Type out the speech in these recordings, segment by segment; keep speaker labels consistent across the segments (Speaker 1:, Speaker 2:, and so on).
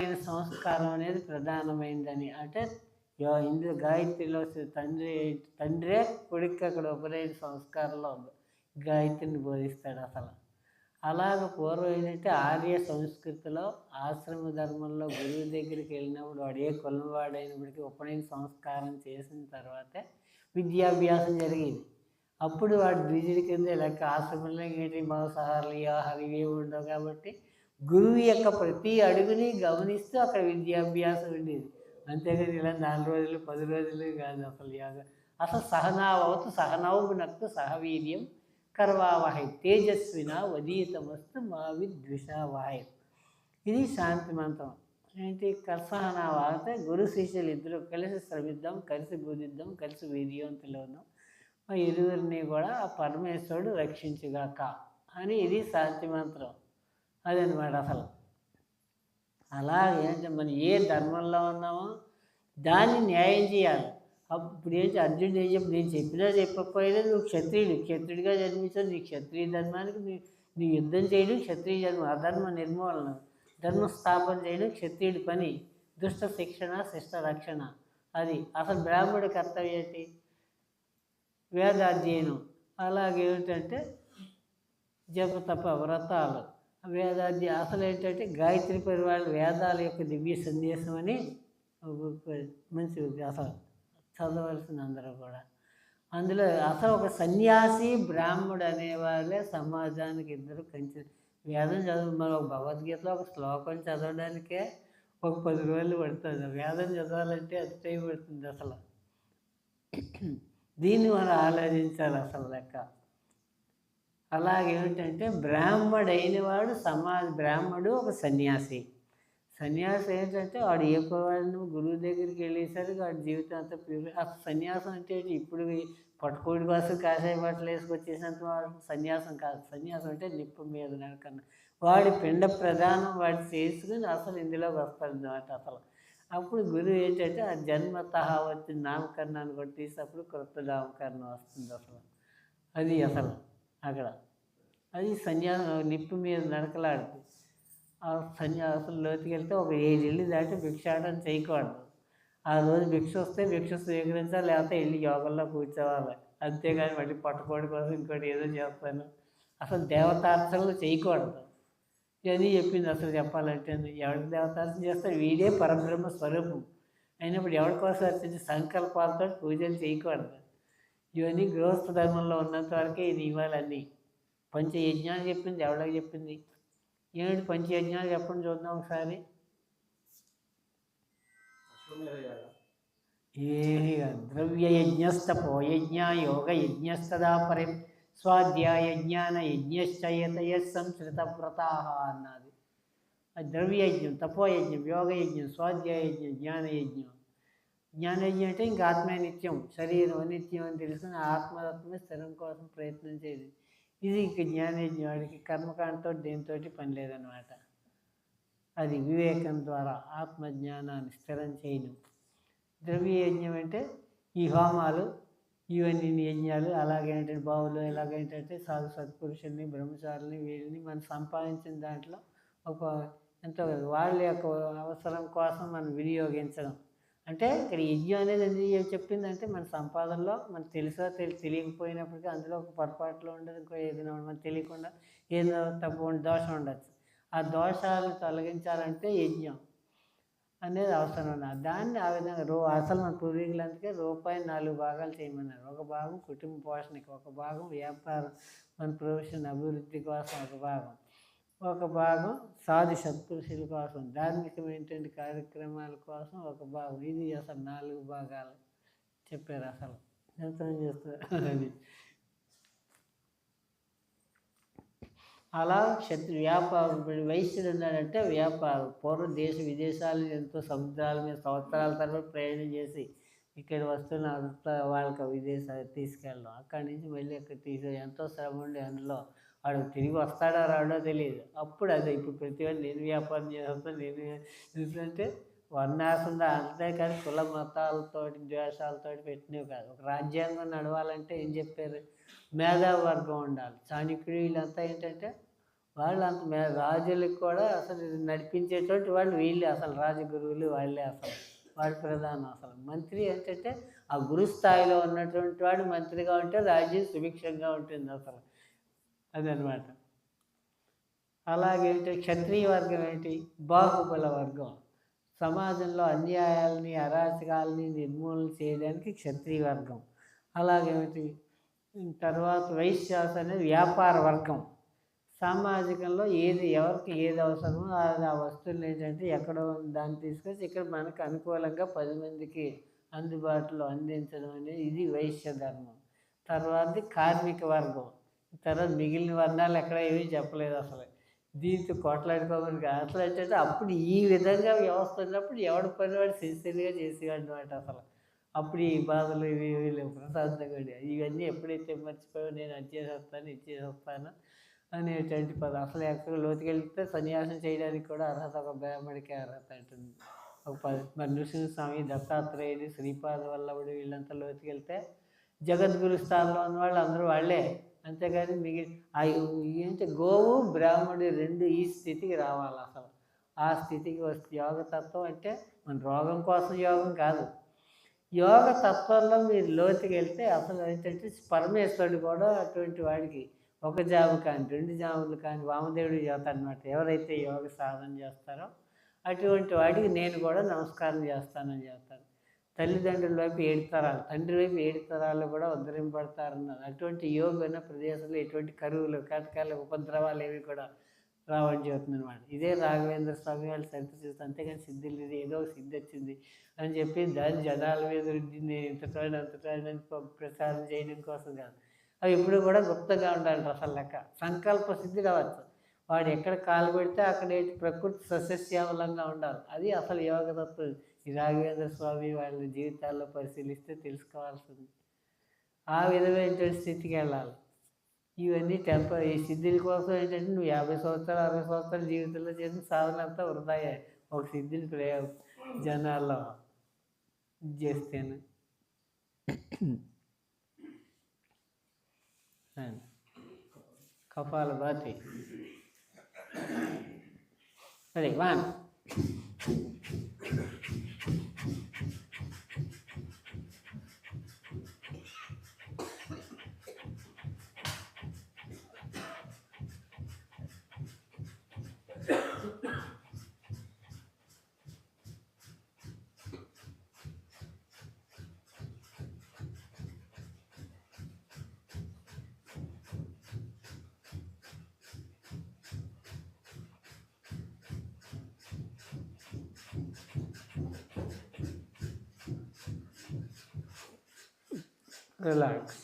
Speaker 1: అయిన సంస్కారం అనేది ప్రధానమైందని అంటే ఇందు గాయత్రిలో తండ్రి తండ్రే కొడుకు అక్కడ ఉపనయన సంస్కారంలో గాయత్రిని బోధిస్తాడు అసలు అలాగ పూర్వం ఏంటంటే ఆర్య సంస్కృతిలో ఆశ్రమ ధర్మంలో గురువు దగ్గరికి వెళ్ళినప్పుడు వాడు ఏ కులంవాడైనప్పటికీ ఉపనయన సంస్కారం చేసిన తర్వాతే విద్యాభ్యాసం జరిగింది అప్పుడు వాడు ద్విజుడి కింద లెక్క ఆశ్రమంలో ఏంటి మాంసాహారాలు ఆహారం ఏమి ఉండవు కాబట్టి గురువు యొక్క ప్రతి అడుగుని గమనిస్తూ అక్కడ విద్యాభ్యాసం ఉండేది అంతేగాని ఇలా నాలుగు రోజులు పది రోజులు కాదు అసలు యాగ అసలు సహనావతు సహనౌగుణక్తు సహవీర్యం కర్వావహై తేజస్విన వదీతమస్తు మా విద్విషావహై ఇది శాంతి మంత్రం ఏంటి కర్సహనావాత గురు శిష్యులు ఇద్దరు కలిసి శ్రమిద్దాం కలిసి బోధిద్దాం కలిసి వీర్యవంతులో ఉన్నాం మా ఇరువురిని కూడా ఆ పరమేశ్వరుడు రక్షించుగాక అని ఇది శాంతి మంత్రం వాడు అసలు అలాగే ఏంటంటే మనం ఏ ధర్మంలో ఉన్నామో దాన్ని న్యాయం చేయాలి అప్పుడు ఏంటి అర్జునుడు ఏం చెప్పి నేను చెప్పినా చెప్పకపోయినా నువ్వు క్షత్రియుడు క్షత్రుడిగా జన్మించావు నీ క్షత్రియ ధర్మానికి నీ నీ యుద్ధం చేయడం క్షత్రియ జన్మ అధర్మ నిర్మూలన ధర్మ స్థాపన చేయడం క్షత్రియుడి పని దుష్ట శిక్షణ శిష్ట రక్షణ అది అసలు బ్రాహ్మణుడి కర్తవ్యం ఏంటి వేదాధ్యయనం అలాగే ఏమిటంటే జప తప వ్రతాలు వేదాది అసలు ఏంటంటే గాయత్రి పరివాళ్ళ వేదాల యొక్క దివ్య సందేశం అని మంచి అసలు చదవలసింది అందరూ కూడా అందులో అసలు ఒక సన్యాసి బ్రాహ్మడు అనేవాళ్ళే సమాజానికి ఇద్దరు కంచి వేదం చదువు మన ఒక భగవద్గీతలో ఒక శ్లోకం చదవడానికే ఒక పది రోజులు పడుతుంది వేదం చదవాలంటే అది టైం పడుతుంది అసలు దీన్ని మనం ఆలోచించాలి అసలు లెక్క అలాగేమిటంటే బ్రాహ్మడు అయినవాడు సమాజ బ్రాహ్మడు ఒక సన్యాసి సన్యాసి ఏంటంటే వాడు ఏ వాడు గురువు దగ్గరికి వెళ్ళేసరికి వాడి జీవితం అంతా ప్యూర్ ఆ సన్యాసం అంటే ఇప్పుడు పట్టుకోడి కోసం కాసే బట్టలు వేసుకొచ్చేసినంత వాడు సన్యాసం కాదు సన్యాసం అంటే నిప్పు మీద నడకన్నా వాడి పిండ ప్రధానం వాడు చేసుకుని అసలు ఇందులోకి వస్తాడు అన్నమాట అసలు అప్పుడు గురువు ఏంటంటే ఆ జన్మత వచ్చిన నామకరణాన్ని కూడా తీసినప్పుడు కృత నామకరణం వస్తుంది అసలు అది అసలు అక్కడ అది సన్యాసం నిప్పు మీద నడకలాడుతుంది ఆ సన్యాసం లోతుకి వెళ్తే ఒక ఏడేళ్ళు దాటి భిక్షాటం చేయకూడదు ఆ రోజు భిక్ష వస్తే భిక్ష స్వీకరించాలి లేకపోతే వెళ్ళి యోగంలో కూర్చోవాలి అంతేగాని మళ్ళీ పట్టుకోడి కోసం ఇంకోటి ఏదో చేస్తాను అసలు దేవతార్చనలు చేయకూడదు అని చెప్పింది అసలు చెప్పాలంటే ఎవరికి దేవతార్చన చేస్తారు వీడే పరబ్రహ్మ స్వరూపం అయినప్పుడు ఎవరి కోసం వచ్చింది సంకల్పాలతో పూజలు చేయకూడదు ఇవన్నీ గృహస్థ ధర్మంలో ఉన్నంత వరకే ఈ నియమాలన్నీ పంచయజ్ఞాలు చెప్పింది ఎవరికి చెప్పింది ఏమిటి పంచయజ్ఞాలు చెప్పండి చూద్దాం ఒకసారి ఏ ద్రవ్యయజ్ఞస్తపో యజ్ఞ యోగ యజ్ఞస్తదా స్వాధ్యాయ జ్ఞాన యజ్ఞశ్చయతయ సంస్కృతవ్రత అన్నది ద్రవ్యయజ్ఞం తపోయజ్ఞం యోగయజ్ఞం స్వాధ్యాయజ్ఞం జ్ఞానయజ్ఞం జ్ఞానయజ్ఞం అంటే ఇంకా ఆత్మే నిత్యం శరీరం నిత్యం అని తెలుసుకుని ఆత్మతత్వమే స్థిరం కోసం ప్రయత్నం చేయాలి ఇది ఇంక జ్ఞానేజ్ఞానికి కర్మకాండతో దేంతో పని లేదనమాట అది వివేకం ద్వారా ఆత్మజ్ఞానాన్ని స్థిరం చేయను ద్రవ్యయజ్ఞం అంటే ఈ హోమాలు ఇవన్నీ యజ్ఞాలు అలాగేంటంటే బావులు ఎలాగేంటంటే సాధు సత్పురుషుల్ని బ్రహ్మచారుల్ని వీళ్ళని మనం సంపాదించిన దాంట్లో ఒక ఎంతో వాళ్ళ యొక్క అవసరం కోసం మనం వినియోగించడం అంటే ఇక్కడ యజ్ఞం అనేది ఎందుకు చెప్పిందంటే మన సంపాదనలో మనకు తెలుసా తెలి తెలియకపోయినప్పటికీ అందులో ఒక పొరపాటులో ఉండదు ఇంకో ఏదైనా మనకు తెలియకుండా ఏదో తప్పు దోషం ఉండొచ్చు ఆ దోషాలను తొలగించాలంటే యజ్ఞం అనేది అవసరం ఉన్నది దాన్ని ఆ విధంగా రూ అసలు మన పూర్వీకులందుకే రూపాయి నాలుగు భాగాలు చేయమన్నారు ఒక భాగం కుటుంబ పోషణకి ఒక భాగం వ్యాపారం మన ప్రొఫెషన్ అభివృద్ధి కోసం ఒక భాగం ఒక భాగం సాధు సత్పురుషుల కోసం ధార్మికమైనటువంటి కార్యక్రమాల కోసం ఒక భాగం ఇది అసలు నాలుగు భాగాలు చెప్పారు అసలు దర్శనం చేస్తారు అలా క్షత్రి వ్యాపారం వైశ్యుడు ఉన్నాడంటే వ్యాపారం పూర్వం దేశ విదేశాలు ఎంతో సముద్రాల మీద సంవత్సరాల తర్వాత ప్రయాణం చేసి ఇక్కడ వస్తున్న వాళ్ళకి విదేశాలు తీసుకెళ్ళడం అక్కడి నుంచి మళ్ళీ ఇక్కడ తీసే ఎంతో శ్రమ ఉండే అందులో వాడు తిరిగి వస్తాడో రాడో తెలియదు అప్పుడు అదే ఇప్పుడు ప్రతివాడు నేను వ్యాపారం చేస్తాను నేను అంటే వర్ణాసంగా అంతే కానీ కుల మతాలతో ద్వేషాలతో పెట్టినవి కాదు ఒక రాజ్యాంగం నడవాలంటే ఏం చెప్పారు మేధావర్గం ఉండాలి చాణక్యుడు వీళ్ళంతా ఏంటంటే వాళ్ళు అంత మే రాజులకు కూడా అసలు నడిపించేటువంటి వాళ్ళు వీళ్ళే అసలు రాజగురువులు వాళ్ళే అసలు వాడు ప్రధానం అసలు మంత్రి ఏంటంటే ఆ గురు స్థాయిలో ఉన్నటువంటి వాడు మంత్రిగా ఉంటే రాజ్యం సుభిక్షంగా ఉంటుంది అసలు అదనమాట అలాగేంటి క్షత్రియ వర్గం ఏంటి బాహుబల వర్గం సమాజంలో అన్యాయాలని అరాచకాలని నిర్మూలన చేయడానికి క్షత్రియ వర్గం అలాగేమిటి తర్వాత వైశ్యాస అనేది వ్యాపార వర్గం సామాజికంలో ఏది ఎవరికి ఏది అవసరమో అది ఆ వస్తువులు ఏంటంటే ఎక్కడో దాన్ని తీసుకొచ్చి ఇక్కడ మనకు అనుకూలంగా పది మందికి అందుబాటులో అందించడం అనేది ఇది వైశ్య ధర్మం తర్వాత కార్మిక వర్గం తర్వాత మిగిలిన వర్ణాలు ఎక్కడ ఏమీ చెప్పలేదు అసలు దీంతో కొట్లాడుకోకుండా అసలు ఏంటంటే అప్పుడు ఈ విధంగా వ్యవస్థ ఉన్నప్పుడు ఎవడి పని వాడు సిన్సియర్గా చేసేవాడు అనమాట అసలు అప్పుడు ఈ బాధలు ఇవి వీళ్ళు ప్రశాంతంగా ఇవన్నీ ఎప్పుడైతే మర్చిపోయావు నేను అది చేసేస్తాను ఇది చేసేస్తాను అనేటువంటి పదం అసలు ఎక్కడ లోతుకెళ్తే సన్యాసం చేయడానికి కూడా అర్హత ఒక బ్రాహ్మడికి అర్హత అంటుంది ఒక మరి నృసింహస్వామి దత్తాత్రేయుడు శ్రీపాద వల్లభుడు వీళ్ళంతా లోతుకెళ్తే జగద్గురు స్థానంలో ఉన్న వాళ్ళు అందరూ వాళ్ళే అంతేగాని మిగిలి ఏంటి గోవు బ్రాహ్మణుడు రెండు ఈ స్థితికి రావాలి అసలు ఆ స్థితికి వస్తే యోగతత్వం అంటే మన రోగం కోసం యోగం కాదు యోగ తత్వంలో మీరు లోతుకి వెళ్తే అసలు ఏంటంటే పరమేశ్వరుడు కూడా అటువంటి వాడికి ఒక జాము కానీ రెండు జాములు కానీ వామదేవుడు చేత అనమాట ఎవరైతే యోగ సాధన చేస్తారో అటువంటి వాడికి నేను కూడా నమస్కారం చేస్తానని చేస్తాను తల్లిదండ్రుల వైపు ఏడు తరాలు తండ్రి వైపు ఏడు తరాలు కూడా ఉద్ధరింపడతారన్నారు అటువంటి యోగైన ప్రదేశంలో ఎటువంటి కరువులు కటకాలు ఉపద్రవాలు ఏవి కూడా రావడం జరుగుతుంది అనమాట ఇదే రాఘవేంద్ర స్వామి వాళ్ళు చరిత్ర చూస్తే అంతేకాని సిద్ధి లేదు ఏదో సిద్ధి వచ్చింది అని చెప్పి దాని జనాల మీద రుద్దింది ఇంతటి అంతటి ప్రచారం చేయడం కోసం కాదు అవి ఎప్పుడు కూడా గుప్తంగా ఉండాలి అసలు లెక్క సంకల్ప సిద్ధి కావచ్చు వాడు ఎక్కడ కాలు పెడితే అక్కడ ప్రకృతి సస్యశ్యావలంగా ఉండాలి అది అసలు యోగతత్వం గీరాగీందర్ స్వామి వారి జీవితాల్లో పరిసిలిస్తే తెలుసుకోవాల్సి ఉంది ఆ విధమైనwidetilde స్థితికి గెల్లాలి ఈ అన్ని టెంపర్ సిద్ధిల కోసం అంటే ను 50 సంవత్సరాల 60 సంవత్సరాల జీవితంలో చేసిన సాధనాతా వర్దాయే ఒక సిద్ధిని ప్రయాణం చేస్తೇನೆ అంతే కపాల బాతి నడికి బాం Yeah. relax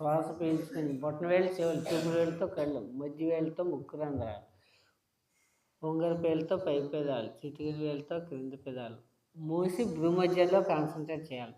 Speaker 1: శ్వాస పీల్చుకుని వేలు చెవులు చూపుడు వేలుతో కళ్ళు మధ్య వేలుతో ముక్కు రంధ్రాలు ఉంగర పేలుతో పై పెదాలు చిటికల వేలుతో క్రింది పెదాలు మూసి భూమధ్యలో కాన్సన్ట్రేట్ చేయాలి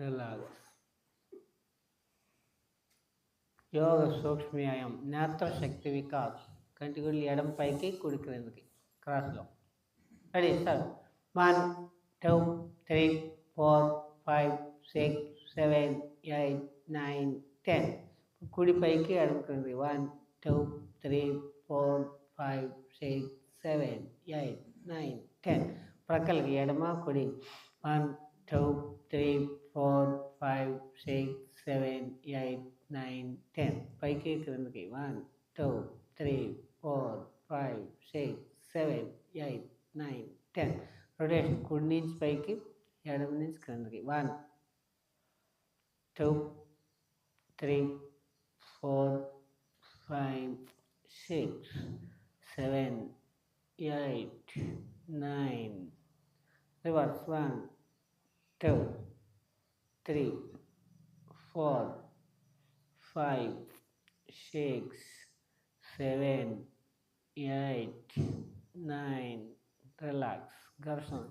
Speaker 1: ரெண்டாவது యోగ సూక్ష్మయాయం నేత్ర శక్తి వికాస్ కంటి గుళ్ళు ఎడం పైకి కుడి క్రిందికి క్రాస్లో ready sir one two three four five six seven eight nine ten కుడి పైకి ఎడం క్రిందికి one two three four five six seven eight nine ten ప్రక్కలకి ఎడమ కుడి one two three four five six seven eight nine ten பைக்கே கிளம்புகை one two three four five six seven eight nine ten rotation కుడి నుంచి పైకి ఎడమ నుంచి క్రిందకి one two three four five six seven eight nine reverse one two three, four, five, six, seven, eight, nine. Relax. Garson.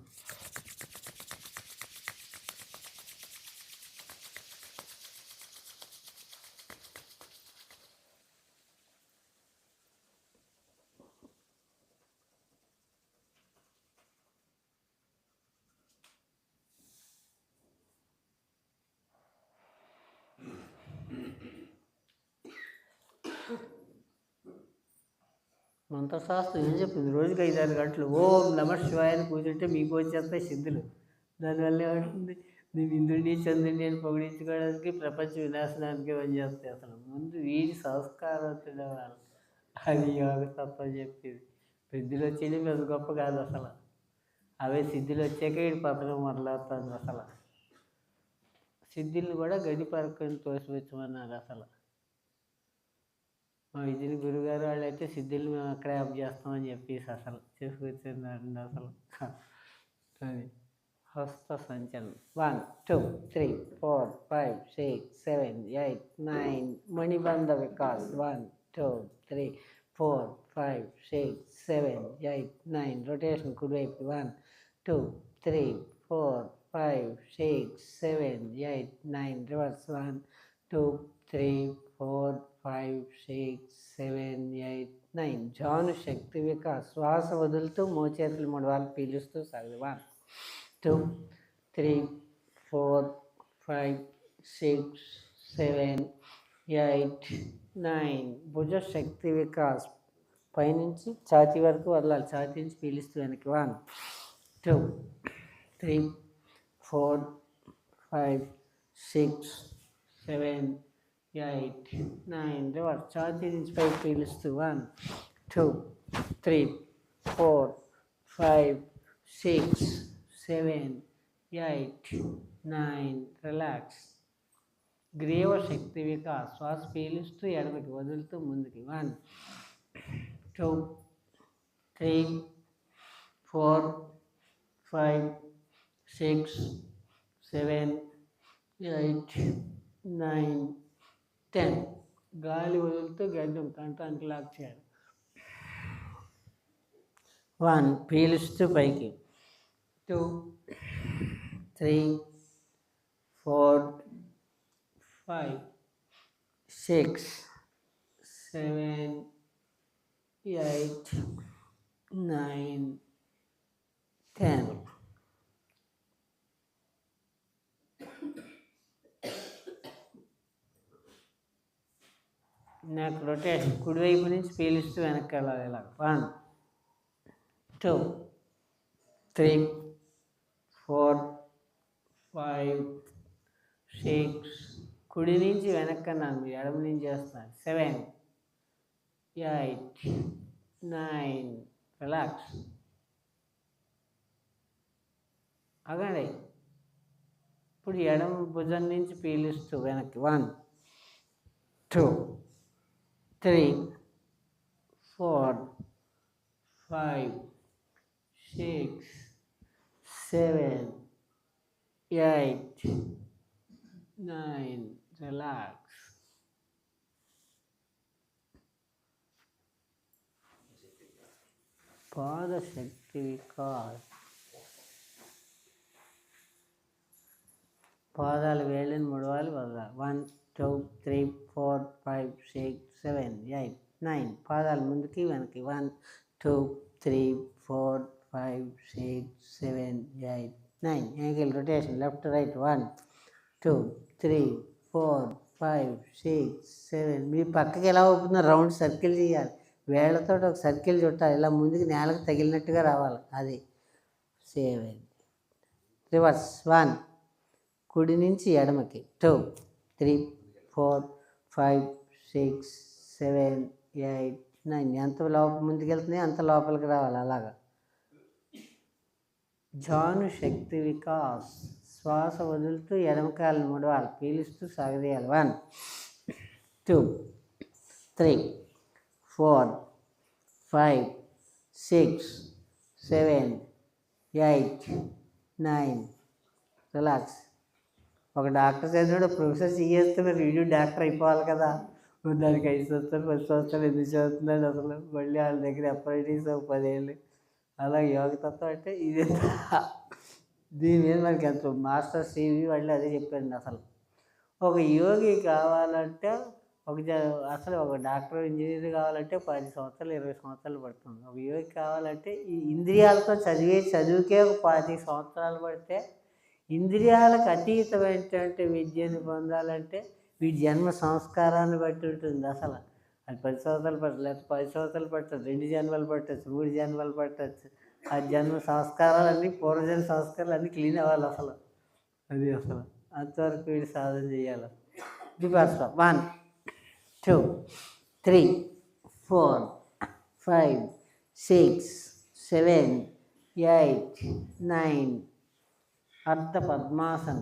Speaker 1: కృతశాస్తు ఏం చెప్పింది రోజుకి ఐదు ఆరు గంటలు ఓం నమ శివాయని కూర్చుంటే మీకు వచ్చేస్తే సిద్ధులు దానివల్ల ఏమంటుంది నువ్వు ఇంద్రుడిని చంద్రుడిని అని పొగిడించుకోవడానికి ప్రపంచ వినాశనానికి పనిచేస్తాయి అసలు ముందు వీరి సంస్కారం వాళ్ళు అది యోగ తత్వం చెప్పేది పెద్దలు వచ్చేది పెద్ద గొప్ప కాదు అసలు అవే సిద్ధులు వచ్చాక వీడి పతనం మొదలవుతుంది అసలు సిద్ధుల్ని కూడా గడి పరకుని తోసిపెచ్చమన్నారు అసలు మా విజయ్ గురుగారు వాళ్ళు అయితే సిద్ధిలు మేము అక్కడే అప్ చేస్తామని చెప్పేసి అసలు చేసుకొచ్చిందండి అసలు అది హస్త సంచలనం one two three four five six seven eight nine మణిబంధ వికాస్ one two three four five six seven eight nine rotation కుడివైపు one two three four five six seven eight nine reverse one two three four five six seven eight nine జాను శక్తి యొక్క శ్వాస వదులుతూ మోచేతులు మూడు వాళ్ళు పీలుస్తూ సాగింది one two three four five six seven eight nine భుజ శక్తి వికాస్ పైనుంచి ఛాతి వరకు వదలాలి ఛాతి నుంచి పీలుస్తూ వెనక్కి one two three four five six seven eight nine river चार्ज इन फाइव पीलिस्त one two three four five six eight nine relax ग्रीव शक्ति विका की वदलत मुझे one two three four five six seven eight nine ten गाली वन पीलिस पैकी two three four five six seven eight nine ten నాకు రొటేషన్ కుడివైపు నుంచి పీలిస్తూ వెనక్కి వెళ్ళాలి ఇలా one two three four five six కుడి నుంచి వెనక్కి నాకు ఎడమ నుంచి చేస్తున్నాను సెవెన్ ఎయిట్ నైన్ రిలాక్స్ అగండి ఇప్పుడు ఎడమ భుజం నుంచి పీలిస్తూ వెనక్కి one two three four five six seven eight nine relax पाद शक्ति विकास पादाल वेलन मुड़वाल వాళ్ళు వదలాలి one two three four seven eight nine పాదాలు ముందుకి వెనక్కి one two three four five six seven eight nine angle rotation left right one two three four five six seven మీ పక్కకి ఎలా అవుతుందో రౌండ్ సర్కిల్ చేయాలి వేళ్లతో ఒక సర్కిల్ చుట్టాలి ఇలా ముందుకు నేలకు తగిలినట్టుగా రావాలి అది సెవెన్ రివర్స్ వన్ కుడి నుంచి ఎడమకి two three four five six seven eight nine ఎంత లోపల ముందుకెళ్తున్నాయి అంత లోపలికి రావాలి అలాగా జాను శక్తి వికాస్ శ్వాస వదులుతూ మూడు మూడవాలి పీలుస్తూ సాగదీయాలి one two three four five six seven eight nine relax ఒక డాక్టర్ చదివాడు ప్రొఫెసర్ చేస్తే మరి వీడియో డాక్టర్ అయిపోవాలి కదా దానికి ఐదు సంవత్సరాలు పది సంవత్సరాలు ఎందుకు చదువుతున్నాడు అసలు మళ్ళీ వాళ్ళ దగ్గర అప్రైటీస్ పదేళ్ళు అలా యోగతత్వం అంటే ఇది దీని మీద మనకి ఎంత మాస్టర్ సివి వాళ్ళు అదే చెప్పారండి అసలు ఒక యోగి కావాలంటే ఒక అసలు ఒక డాక్టర్ ఇంజనీర్ కావాలంటే పది సంవత్సరాలు ఇరవై సంవత్సరాలు పడుతుంది ఒక యోగి కావాలంటే ఈ ఇంద్రియాలతో చదివే చదువుకే ఒక పది సంవత్సరాలు పడితే ఇంద్రియాలకు అతీతమైనటువంటి విద్యను పొందాలంటే వీడి జన్మ సంస్కారాన్ని బట్టి ఉంటుంది అసలు అది పది సంవత్సరాలు పట్టదు లేకపోతే పది సంవత్సరాలు పట్టదు రెండు జన్మలు పట్టచ్చు మూడు జన్మలు పట్టచ్చు ఆ జన్మ సంస్కారాలన్నీ పూర్వజన్మ సంస్కారాలు అన్నీ క్లీన్ అవ్వాలి అసలు అది అసలు అంతవరకు వీడు సాధన చేయాలి దిపాస్తా one two three four five six seven eight nine అర్ధ పద్మాసనం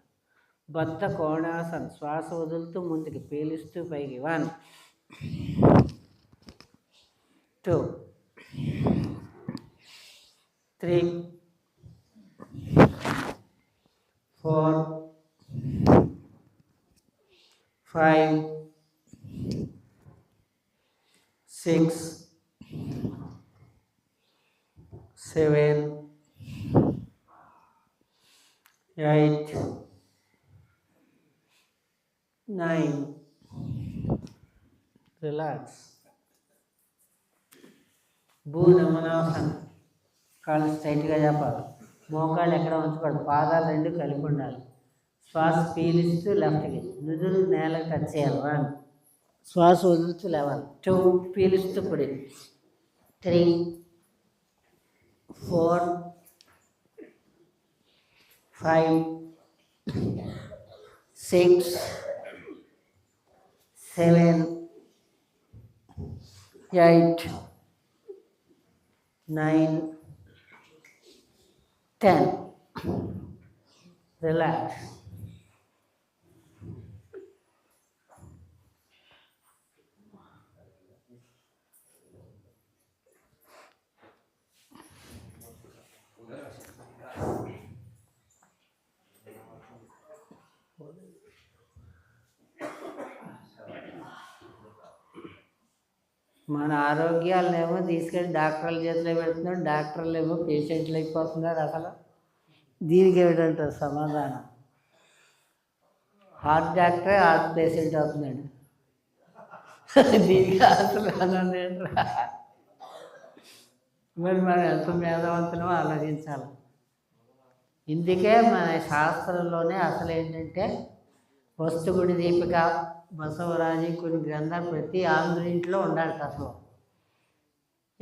Speaker 1: బద్ధ కోణాసన్ శ్వాస వదులుతూ ముందుకు పీలుస్తూ పైకి one two three four five six seven eight nine. Relax. భూనమనాసన్ కాళ్ళు స్ట్రైట్గా చెప్పాలి మోకాళ్ళు ఎక్కడ ఉంచకూడదు పాదాలు రెండు కలిపి ఉండాలి శ్వాస పీలిస్తూ లెఫ్ట్కి నుదురు నేలకు టచ్ చేయాలి వన్ శ్వాస వదులుతూ లేవాలి టూ పీలుస్తూ కుడి three four five six seven, eight, nine, ten. Relax. మన ఆరోగ్యాలనేమో తీసుకెళ్ళి డాక్టర్ల చేతిలో పెడుతున్నాడు డాక్టర్లు ఏమో పేషెంట్లు అయిపోతున్నారు అసలు దీనికి ఏమిటంటారు సమాధానం హార్ట్ డాక్టరే హార్ట్ పేషెంట్ అవుతున్నాడు దీనికి అసలు అనలేట్రా మరి మనం ఎంత మేధవంతులమో ఆలోచించాలి ఇందుకే మన శాస్త్రంలోనే అసలు ఏంటంటే వస్తుగుడి దీపిక బసవరాజు కొన్ని గ్రంథాలు ప్రతి ఆంధ్రింట్లో ఉండాలి అసలు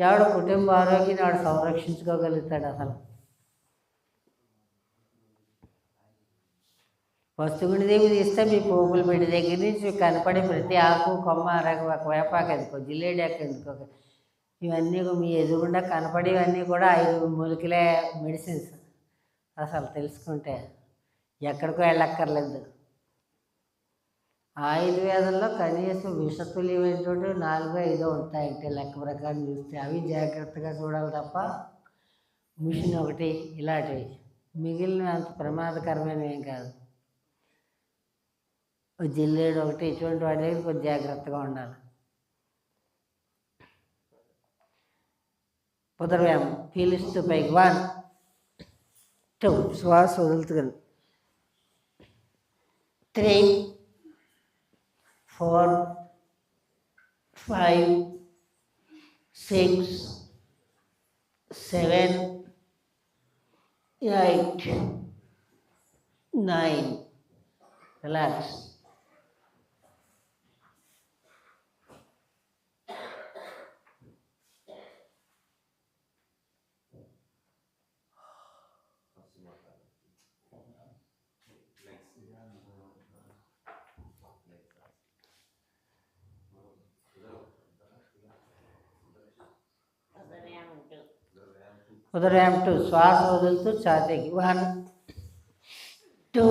Speaker 1: ఎవడు కుటుంబ ఆరోగ్యాన్ని వాడు సంరక్షించుకోగలుగుతాడు అసలు వస్తుగుడి దేవి ఇస్తే మీ పోగులు మీడి దగ్గర నుంచి కనపడే ప్రతి ఆకు కొమ్మ రకం ఒక వేపాకు ఎందుకో జిల్లేడాకు ఎందుకో ఇవన్నీ మీ ఎదురుగుండా కనపడేవన్నీ కూడా ఐదు మొలికలే మెడిసిన్స్ అసలు తెలుసుకుంటే ఎక్కడికో వెళ్ళక్కర్లేదు ఆయుర్వేదంలో కనీసం విషతుల్యమైనటువంటి నాలుగు ఐదో ఉంటాయంటే లెక్క ప్రకారం చూస్తే అవి జాగ్రత్తగా చూడాలి తప్ప మిషన్ ఒకటి ఇలాంటివి మిగిలిన అంత ప్రమాదకరమైనవి ఏం కాదు జిల్లేడు ఒకటి ఇటువంటి వాటి దగ్గర కొంచెం జాగ్రత్తగా ఉండాలి పుదర్వ్యామం పీలిస్తూ పైకి వన్ టూ శ్వాస వదులుతుంది three four, five, six, seven, eight, nine. Relax. उधर एम टू तो श्वास वदलतू तो छाते की one two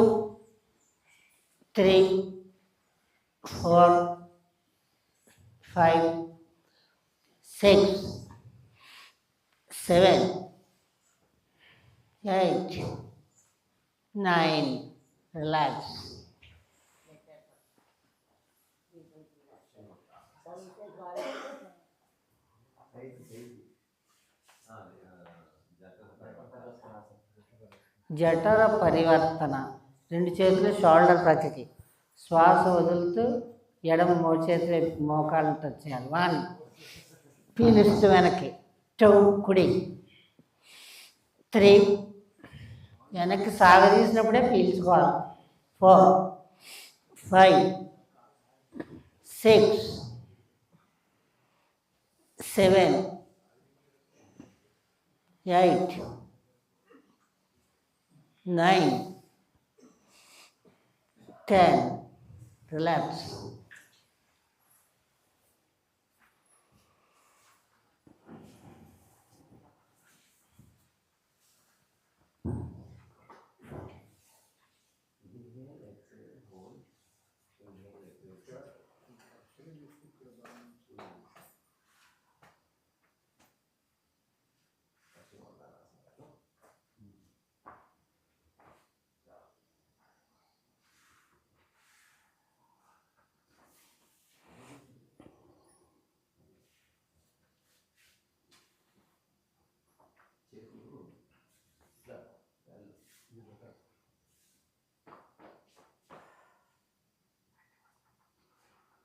Speaker 1: three four five six seven eight nine relax జఠర పరివర్తన రెండు చేతులు షోల్డర్ పక్కకి శ్వాస వదులుతూ ఎడమ మూడు చేతులు మోకాలను టచ్ చేయాలి వన్ పీలిస్తూ వెనక్కి టూ కుడి త్రీ వెనక్కి సాగదీసినప్పుడే పీల్చుకోవాలి four five six seven eight nine, ten. Relax.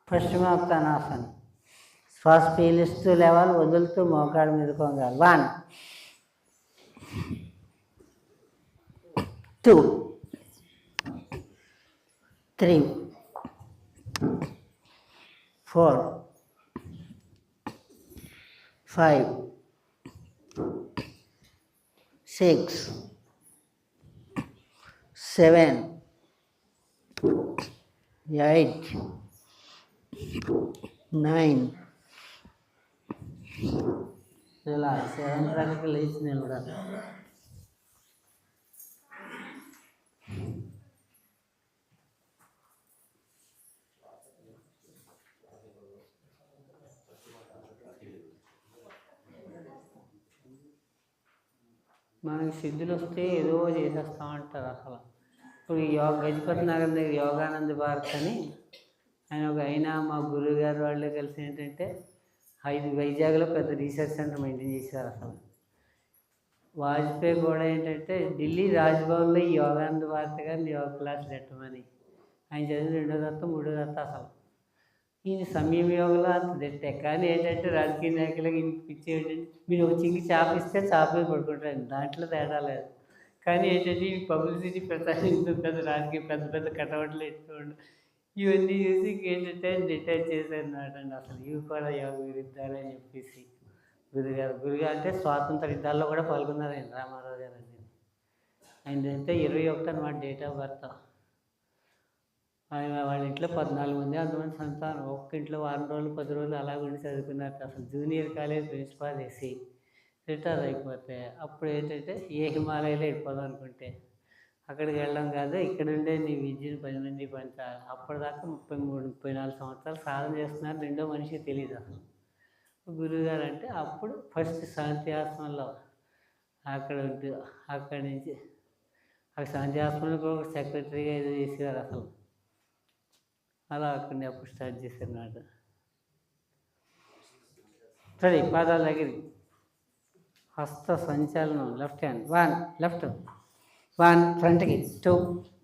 Speaker 1: పశ్చిమోక్తానాసనం శ్వాస పీలిస్తూ లేవాలి వదులుతూ మోకాడు మీదకోగాలి one two three four five six seven eight nine relax రంగకి లేచి నిలబడాలి మనకి సిద్ధులు వస్తే ఏదో చేసేస్తా ఉంటారు అసలు ఇప్పుడు యోగ గజపతి నగర్ దగ్గర యోగానంద భారత్ అని ఆయన ఒక ఆయన మా గురువు గారు వాళ్ళు కలిసి ఏంటంటే ఐదు వైజాగ్లో పెద్ద రీసెర్చ్ సెంటర్ మెయింటైన్ చేశారు అసలు వాజ్పేయి కూడా ఏంటంటే ఢిల్లీ రాజ్భవన్లో యోగానంద భారత గారిని యోగ క్లాస్ పెట్టమని ఆయన చదివిన రెండో దత్తం మూడో దత్త అసలు ఈయన సమయం యోగలో అంత తెట్టే కానీ ఏంటంటే రాజకీయ నాయకులకు ఈయన పిచ్చి ఏంటంటే మీరు ఒక చింగి చాపిస్తే చాపి పడుకుంటారు దాంట్లో తేడా లేదు కానీ ఏంటంటే ఈ పబ్లిసిటీ పెద్ద పెద్ద రాజకీయ పెద్ద పెద్ద కటవట్లు ఎట్టుకోండి ఇవన్నీ చేసి ఏంటంటే రిటైర్ చేశారన్నాడు అసలు ఇవి కూడా యోగ విరుద్ధాలని చెప్పేసి గురుగారు గురుగారు అంటే స్వాతంత్ర యుద్ధాల్లో కూడా ఆయన రామారావు గారు అండి ఆయన అంటే ఇరవై ఒకటి అనమాట డేట్ ఆఫ్ బర్త్ ఆయన వాళ్ళ ఇంట్లో పద్నాలుగు మంది అంతమంది సంతానం ఒక్క ఇంట్లో వారం రోజులు పది రోజులు అలా ఉండి చదువుకున్నారు అసలు జూనియర్ కాలేజ్ ప్రిన్సిపాల్ వేసి రిటైర్ అయిపోతే అప్పుడు ఏంటంటే ఏ హిమాలయాలో వెళ్ళిపోదాం అనుకుంటే అక్కడికి వెళ్ళడం కాదు ఇక్కడ ఉండే నీ విద్యను పది మంది పంచాలి అప్పటిదాకా ముప్పై మూడు ముప్పై నాలుగు సంవత్సరాలు సాధన చేస్తున్నారు రెండో మనిషి తెలియదు అసలు గురువుగారు అంటే అప్పుడు ఫస్ట్ శాంతి ఆశ్రమంలో అక్కడ ఉంటూ అక్కడి నుంచి అక్కడ శాంతి ఆశ్రమంలో ఒక సెక్రటరీగా ఏదో చేసేవారు అసలు అలా అక్కడ అప్పుడు స్టార్ట్ అన్నమాట సరే పాదాల దగ్గరికి హస్త సంచలనం left hand one left one ఫ్రంట్కి two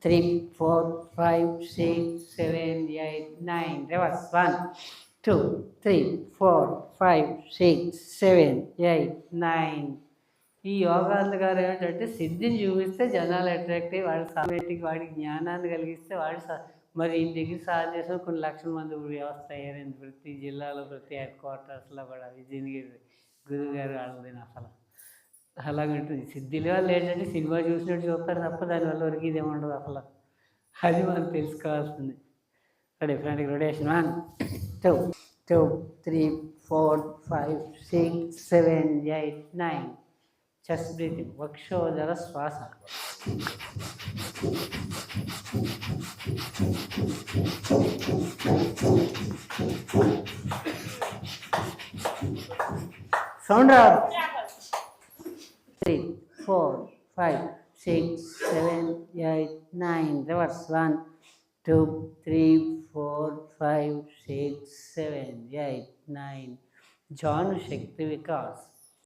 Speaker 1: three four five six seven eight nine reverse one two three four five six seven eight nine ఈ యోగాలు గారు ఏమిటంటే సిద్ధిని చూపిస్తే జనాలు అట్రాక్ట్ అయ్యి వాళ్ళ సమయానికి వాడికి జ్ఞానాన్ని కలిగిస్తే వాడు మరి ఈ దగ్గర సాధన చేసిన కొన్ని లక్షల మంది వ్యవస్థ అయ్యారండి ప్రతి జిల్లాలో ప్రతి హెడ్ క్వార్టర్స్లో కూడా విజయనగిరి గురువుగారు వాళ్ళది అసలు అలాగ ఉంటుంది సిద్ధిలో వాళ్ళు ఏంటంటే సినిమా చూసినట్టు చూస్తారు తప్ప దానివల్ల వరకు ఇది ఉండదు అసలు అది మనం తెలుసుకోవాల్సింది different rotation one two two three four five six seven eight nine chest breathing వక్షోదర శ్వాస సౌండ్ రాదు three, four, five, six, seven, eight, nine. Reverse. One, two, three, four, five, six, seven, eight, nine. John Shakti Vikas.